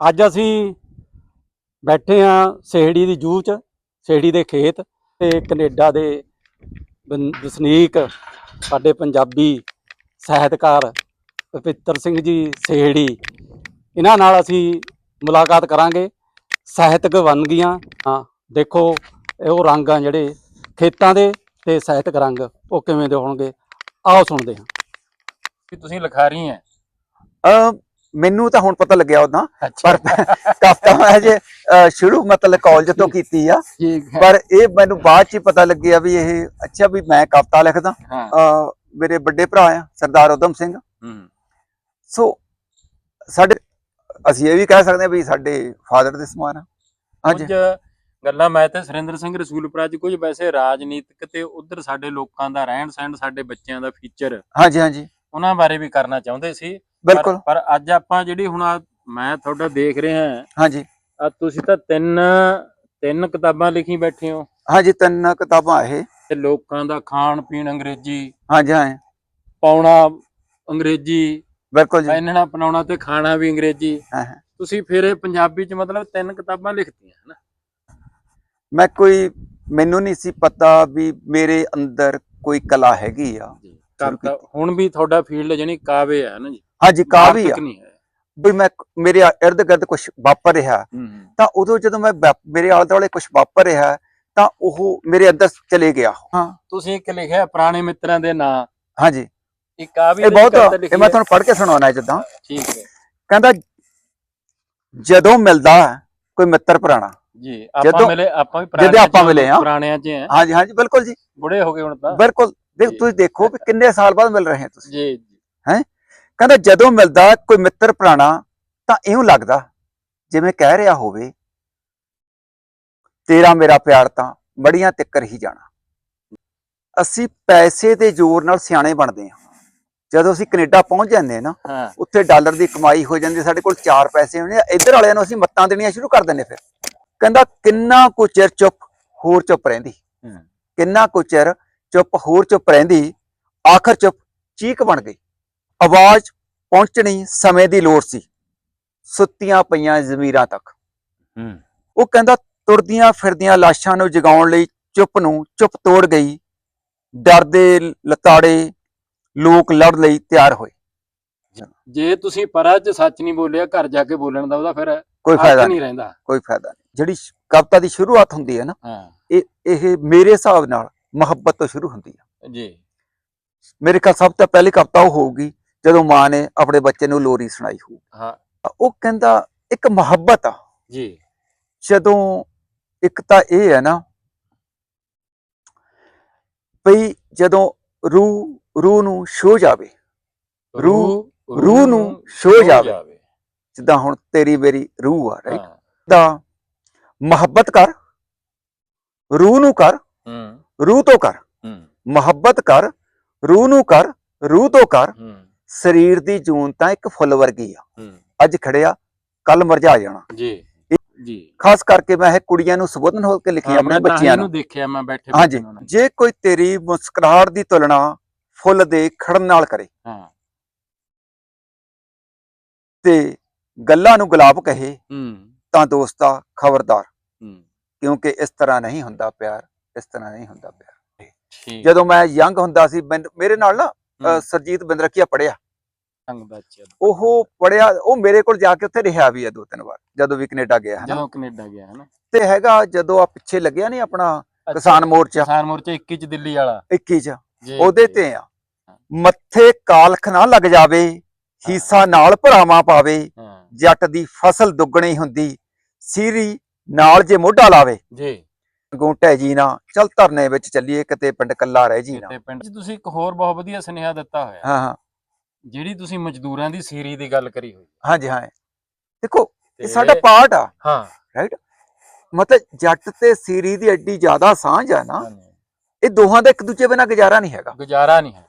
ਅੱਜ ਅਸੀਂ ਬੈਠੇ ਆ ਸੇਹੜੀ ਦੀ ਜੂਹ ਚ ਸੇਹੜੀ ਦੇ ਖੇਤ ਤੇ ਕੈਨੇਡਾ ਦੇ ਵਸਨੀਕ ਸਾਡੇ ਪੰਜਾਬੀ ਸਾਹਿਤਕਾਰ ਪਵਿੱਤਰ ਸਿੰਘ ਜੀ ਸੇਹੜੀ। ਇਹਨਾਂ ਨਾਲ ਅਸੀਂ ਮੁਲਾਕਾਤ ਕਰਾਂਗੇ। ਸਾਹਿਤਕ ਵੰਨਗੀਆਂ ਹਾਂ ਦੇਖੋ ਇਹ ਉਹ ਰੰਗ ਆ ਜਿਹੜੇ ਖੇਤਾਂ ਦੇ ਤੇ ਸਾਹਿਤਕ ਰੰਗ ਉਹ ਕਿਵੇਂ ਦੇ ਹੋਣਗੇ? ਆਓ ਸੁਣਦੇ ਹਾਂ। ਕਿ ਤੁਸੀਂ ਲਿਖਾਰੀ ਹੈ। ਅ ਮੈਨੂੰ ਤਾਂ ਹੁਣ ਪਤਾ ਲੱਗਿਆ ਉਦਾਂ ਪਰ ਕਵਿਤਾ ਮੈਂ ਜੇ ਸ਼ੁਰੂ ਮਤਲਬ ਕਾਲਜ ਤੋਂ ਕੀਤੀ ਆ। ਪਰ ਇਹ ਮੈਨੂੰ ਬਾਅਦ ਚ ਪਤਾ ਲੱਗਿਆ ਵੀ ਇਹ ਅੱਛਾ ਵੀ ਮੈਂ ਕਵਿਤਾ ਲਿਖਦਾ। ਮੇਰੇ ਵੱਡੇ ਭਰਾ ਆ ਸਰਦਾਰ ਉਦਮ ਸਿੰਘ। ਸੋ ਸਾਡੇ ਅਸੀਂ ਇਹ ਵੀ ਕਹਿ ਸਕਦੇ ਹਾਂ ਵੀ ਸਾਡੇ ਫਾਦਰ ਦੇ ਸਮਾਨ ਆ। ਕੁਝ ਗੱਲਾਂ ਮੈਂ ਤੇ ਸੁਰਿੰਦਰ ਸਿੰਘ ਰਸੂਲਪੁਰਾ ਚ ਕੁਝ ਵੈਸੇ ਰਾਜਨੀਤਿਕ ਤੇ ਉਧਰ ਸਾਡੇ ਲੋਕਾਂ ਦਾ ਰਹਿਣ ਸਹਿਣ ਸਾਡੇ ਬੱਚਿਆਂ ਦਾ ਫੀਚਰ ਹਾਂਜੀ ਹਾਂਜੀ। ਉਹਨਾਂ ਬਾਰੇ ਵੀ ਕਰਨਾ ਚਾਹੁੰਦੇ ਸੀ। ਬਿਲਕੁਲ। ਪਰ ਅੱਜ ਆਪਾਂ ਜਿਹੜੀ ਹੁਣ ਮੈਂ ਤੁਹਾਡਾ ਦੇਖ ਰਿਹਾ ਹਾਂਜੀ। ਆ ਤੁਸੀਂ ਤਾਂ ਤਿੰਨ ਤਿੰਨ ਕਿਤਾਬਾਂ ਲਿਖੀ ਬੈਠੇ ਹੋ। ਹਾਂਜੀ ਤਿੰਨ ਕਿਤਾਬਾਂ ਇਹ। ਤੇ ਲੋਕਾਂ ਦਾ ਖਾਣ ਪੀਣ ਅੰਗਰੇਜ਼ੀ ਹਾਂਜੀ ਹਾਂ। ਪਾਉਣਾ ਅੰਗਰੇਜ਼ੀ ਬਿਲਕੁਲ ਜੀ। ਪਹਿਨਣਾ ਪਨਾਉਣਾ ਤੇ ਖਾਣਾ ਵੀ ਅੰਗਰੇਜ਼ੀ। ਹਾਂ। ਤੁਸੀਂ ਫਿਰ ਇਹ ਪੰਜਾਬੀ ਚ ਮਤਲਬ ਤਿੰਨ ਕਿਤਾਬਾਂ ਲਿਖਤੀਆਂ ਹਨਾ? ਮੈਂ ਕੋਈ ਮੈਨੂੰ ਨਹੀਂ ਸੀ ਪਤਾ ਵੀ ਮੇਰੇ ਅੰਦਰ ਕੋਈ ਕਲਾ ਹੈਗੀ ਆ। ਹੁਣ ਵੀ ਤੁਹਾਡਾ ਫੀਲਡ ਜਾਨੀ ਕਾਵਿ ਹੈ ਨਾ ਜੀ? ਹਾਂਜੀ ਕਾਵੀ ਆ। ਨਹੀਂ ਹੈ। ਵੀ ਮੈਂ ਮੇਰੇ ਇਰਦ ਗਿਰਦ ਕੁਝ ਵਾਪਰ ਰਿਹਾ। ਤਾਂ ਉਦੋਂ ਜਦੋਂ ਮੈਂ ਮੇਰੇ ਆਲੇ ਦੁਆਲੇ ਕੁਝ ਵਾਪਰ ਰਿਹਾ ਤਾਂ ਉਹ ਮੇਰੇ ਅੰਦਰ ਚਲੇ ਗਿਆ ਹਾਂ। ਤੁਸੀਂ ਇੱਕ ਲਿਖਿਆ ਪੁਰਾਣੇ ਮਿੱਤਰਾਂ ਦੇ ਨਾਂ। ਹਾਂਜੀ। ਇੱਕ ਆ ਵੀ ਇਹ ਬਹੁਤ ਇਹ ਮੈਂ ਹੈ। ਤੁਹਾਨੂੰ ਪੜ੍ਹ ਕੇ ਸੁਣਾਉਣਾ ਜਿੱਦਾਂ। ਠੀਕ ਹੈ। ਕਹਿੰਦਾ ਜਦੋਂ ਮਿਲਦਾ ਹੈ ਕੋਈ ਮਿੱਤਰ ਪੁਰਾਣਾ ਜੀ ਆਪਾਂ ਮਿਲੇ ਆਪਾਂ ਵੀ ਜਦੋਂ ਪੁਰਾਣਿਆਂ ਆਪਾਂ ਮਿਲੇ ਹਾਂ। ਪੁਰਾਣਿਆਂ ਚ ਹੈ ਹਾਂਜੀ ਹਾਂਜੀ ਬਿਲਕੁਲ ਜੀ। ਬੁੜੇ ਹੋ ਗਏ ਹੁਣ ਤਾਂ। ਬਿਲਕੁਲ। ਦੇਖ। ਤੁਸੀਂ ਦੇਖੋ ਵੀ ਕਿੰਨੇ ਸਾਲ ਬਾਅਦ ਮਿਲ ਰਹੇ ਹੋ ਤੁਸੀਂ। ਜੀ ਜੀ। ਕਹਿੰਦਾ ਜਦੋਂ ਮਿਲਦਾ ਕੋਈ ਮਿੱਤਰ ਪੁਰਾਣਾ ਤਾਂ ਇਉਂ ਲੱਗਦਾ ਜਿਵੇਂ ਕਹਿ ਰਿਹਾ ਹੋਵੇ ਤੇਰਾ ਮੇਰਾ ਪਿਆਰ ਤਾਂ ਬੜੀਆਂ ਤਿੱਕਰ ਹੀ ਜਾਣਾ। ਅਸੀਂ ਪੈਸੇ ਦੇ ਜ਼ੋਰ ਨਾਲ ਸਿਆਣੇ ਬਣਦੇ ਹਾਂ। ਜਦੋਂ ਅਸੀਂ ਕੈਨੇਡਾ ਪਹੁੰਚ ਜਾਂਦੇ ਹਾਂ ਨਾ ਉੱਥੇ ਡਾਲਰ ਦੀ ਕਮਾਈ ਹੋ ਜਾਂਦੀ ਸਾਡੇ ਕੋਲ ਚਾਰ ਪੈਸੇ ਹੁੰਦੇ ਆ ਇੱਧਰ ਵਾਲਿਆਂ ਨੂੰ ਅਸੀਂ ਮੱਤਾਂ ਦੇਣੀਆਂ ਸ਼ੁਰੂ ਕਰ ਦਿੰਦੇ ਫਿਰ। ਕਹਿੰਦਾ ਕਿੰਨਾ ਕੁ ਚਿਰ ਚੁੱਪ ਹੋਰ ਚੁੱਪ ਰਹਿੰਦੀ। ਕਿੰਨਾ ਕੁ ਚਿਰ ਚੁੱਪ ਹੋਰ ਚੁੱਪ ਰਹਿੰਦੀ ਆਖਰ ਚੁੱਪ ਚੀਕ ਬਣ ਗਈ। ਆਵਾਜ਼ ਪਹੁੰਚਣੀ ਸਮੇਂ ਦੀ ਲੋੜ ਸੀ। ਸੁੱਤੀਆਂ ਪਈਆਂ ਜ਼ਮੀਰਾਂ ਤੱਕ। ਉਹ ਕਹਿੰਦਾ ਤੁਰਦੀਆਂ ਫਿਰਦੀਆਂ ਲਾਸ਼ਾਂ ਨੂੰ ਜਗਾਉਣ ਲਈ ਚੁੱਪ ਨੂੰ ਚੁੱਪ ਤੋੜ ਗਈ। ਡਰਦੇ ਲਤਾੜੇ ਲੋਕ ਲੜ ਲਈ ਤਿਆਰ ਹੋਏ। ਜੇ ਤੁਸੀਂ ਪਰਾ ਚ ਸੱਚ ਨਹੀਂ ਬੋਲਿਆ ਘਰ ਜਾ ਕੇ ਬੋਲਣ ਦਾ ਉਹਦਾ ਫਿਰ ਕੋਈ ਫਾਇਦਾ ਨਹੀਂ ਰਹਿੰਦਾ। ਕੋਈ ਫਾਇਦਾ ਨਹੀਂ। ਜਿਹੜੀ ਕਵਿਤਾ ਦੀ ਸ਼ੁਰੂਆਤ ਹੁੰਦੀ ਹੈ ਨਾ ਇਹ ਇਹ ਮੇਰੇ ਹਿਸਾਬ ਨਾਲ ਮੁਹੱਬਤ ਤੋਂ ਸ਼ੁਰੂ ਹੁੰਦੀ ਹੈ। ਜੀ। ਮੇਰੇ ਖਿਆਲ ਸਭ ਤੋਂ ਪਹਿਲੀ ਕਵਿਤਾ ਉਹ ਹੋਊਗੀ ਜਦੋਂ ਮਾਂ ਨੇ ਆਪਣੇ ਬੱਚੇ ਨੂੰ ਲੋਰੀ ਸੁਣਾਈ ਹੋਊ ਹਾਂ। ਉਹ ਕਹਿੰਦਾ ਇੱਕ ਮੁਹੱਬਤ ਆ। ਜੀ। ਜਦੋਂ ਇੱਕ ਤਾਂ ਇਹ ਹੈ ਨਾ ਭਈ ਜਦੋਂ ਰੂਹ ਰੂਹ ਨੂੰ ਛੋ ਜਾਵੇ ਰੂਹ- ਰੂਹ ਨੂੰ ਛੋ ਜਾਵੇ। ਜਿੱਦਾਂ ਹੁਣ ਤੇਰੀ ਮੇਰੀ ਰੂਹ ਆ ਰਾਈਟ ਹਾਂ। ਦਾ ਮੁਹੱਬਤ ਕਰ ਰੂਹ ਨੂੰ ਕਰ ਹੂੰ। ਰੂਹ ਤੋਂ ਕਰ। ਹੂੰ। ਮੁਹੱਬਤ ਕਰ ਰੂਹ ਨੂੰ ਕਰ ਰੂਹ ਤੋਂ ਕਰ। ਹੂੰ। ਸਰੀਰ ਦੀ ਜੂਨ ਤਾਂ ਇੱਕ ਫੁੱਲ ਵਰਗੀ ਆ। ਅੱਜ ਖੜਿਆ ਕੱਲ ਮਰਜਾ ਜਾਣਾ। ਜੀ। ਜੀ। ਖਾਸ ਕਰਕੇ ਮੈਂ ਇਹ ਕੁੜੀਆਂ ਨੂੰ ਸੰਬੋਧਨ ਹੋ ਕੇ ਲਿਖੀ ਹਾਂ, ਆਪਣੇ ਬੱਚਿਆਂ ਨੂੰ। ਦੇਖਿਆ ਮੈਂ ਬੈਠੇ ਹਾਂਜੀ। ਜੇ ਕੋਈ ਤੇਰੀ ਮੁਸਕਰਾਹਟ ਦੀ ਤੁਲਨਾ ਫੁੱਲ ਦੇ ਖੜਨ ਨਾਲ ਕਰੇ। ਹਾਂ। ਤੇ ਗੱਲਾਂ ਨੂੰ ਗੁਲਾਬ ਕਹੇ ਹੂੰ। ਤਾਂ ਦੋਸਤਾ ਖਬਰਦਾਰ। ਹੂੰ। ਕਿਉਂਕਿ ਇਸ ਤਰ੍ਹਾਂ ਨਹੀਂ ਹੁੰਦਾ ਪਿਆਰ ਇਸ ਤਰ੍ਹਾਂ ਨਹੀਂ ਹੁੰਦਾ ਪਿਆਰ। ਜਦੋਂ ਮੈਂ ਯੰਗ ਹੁੰਦਾ ਸੀ ਮੇਰੇ ਨਾਲ ਨਾ ਅ, ਹੂੰ, ਸਰਜੀਤ ਬਿੰਦਰਕੀਆ ਪੜਿਆ ਸੰਗ ਬੱਚੇ ਉਹ ਪੜਿਆ ਉਹ ਮੇਰੇ ਕੋਲ ਜਾ ਕੇ ਉੱਥੇ ਰਿਹਾ ਵੀ ਆ ਦੋ ਤਿੰਨ ਵਾਰ ਜਦੋਂ ਵੀ ਕੈਨੇਡਾ ਗਿਆ ਹੈ ਨਾ ਜਦੋਂ ਕੈਨੇਡਾ ਗਿਆ ਹੈ ਨਾ ਤੇ ਹੈਗਾ ਜਦੋਂ ਆ ਪਿੱਛੇ ਲੱਗਿਆ ਨਹੀਂ ਆਪਣਾ ਕਿਸਾਨ ਮੋਰਚਾ। ਕਿਸਾਨ ਮੋਰਚਾ 21 ਚ ਦਿੱਲੀ ਵਾਲਾ। 21 ਚ ਜੀ, ਉਹਦੇ। ਤੇ ਆ। ਮੱਥੇ ਕਾਲਖ ਨਾ ਲੱਗ ਜਾਵੇ ਹੀਸਾ ਨਾਲ ਭਰਾਵਾਂ ਪਾਵੇ ਹਾਂ। ਜੱਟ ਦੀ ਫਸਲ ਦੁੱਗਣੀ ਹੁੰਦੀ ਸੀਰੀ ਨਾਲ ਜੇ ਮੋਢਾ ਲਾਵੇ। ਜੀ। ਗੋਟੇ ਜੀ ਨਾ। ਚਲ ਧਰਨੇ ਵਿੱਚ ਚੱਲੀਏ ਕਿਤੇ ਪਿੰਡ ਕੱਲਾ ਰਹਿ ਜੀ ਨਾ। ਤੇ ਪਿੰਡ 'ਚ ਤੁਸੀਂ ਇੱਕ ਹੋਰ ਬਹੁਤ ਵਧੀਆ ਸੁਨੇਹਾ ਦਿੱਤਾ ਹੋਇਆ। ਹਾਂ ਹਾਂ। ਜਿਹੜੀ ਤੁਸੀਂ ਮਜ਼ਦੂਰਾਂ ਦੀ ਸੀਰੀ ਦੀ ਗੱਲ ਕਰੀ ਹੋਈ ਹਾਂਜੀ ਹਾਂ। ਦੇਖੋ ਇਹ ਸਾਡਾ ਪਾਰਟ ਆ। ਹਾਂ। ਮਤਲਬ ਜੱਟ ਤੇ ਸੀਰੀ ਦੀ ਐਡੀ ਜ਼ਿਆਦਾ ਸਾਂਝ ਆ ਨਾ। ਇਹ ਦੋਹਾਂ ਦਾ ਇੱਕ ਦੂਜੇ ਬਿਨਾਂ ਗੁਜ਼ਾਰਾ ਨਹੀਂ ਹੈਗਾ। ਗੁਜ਼ਾਰਾ ਨਹੀਂ ਹੈ।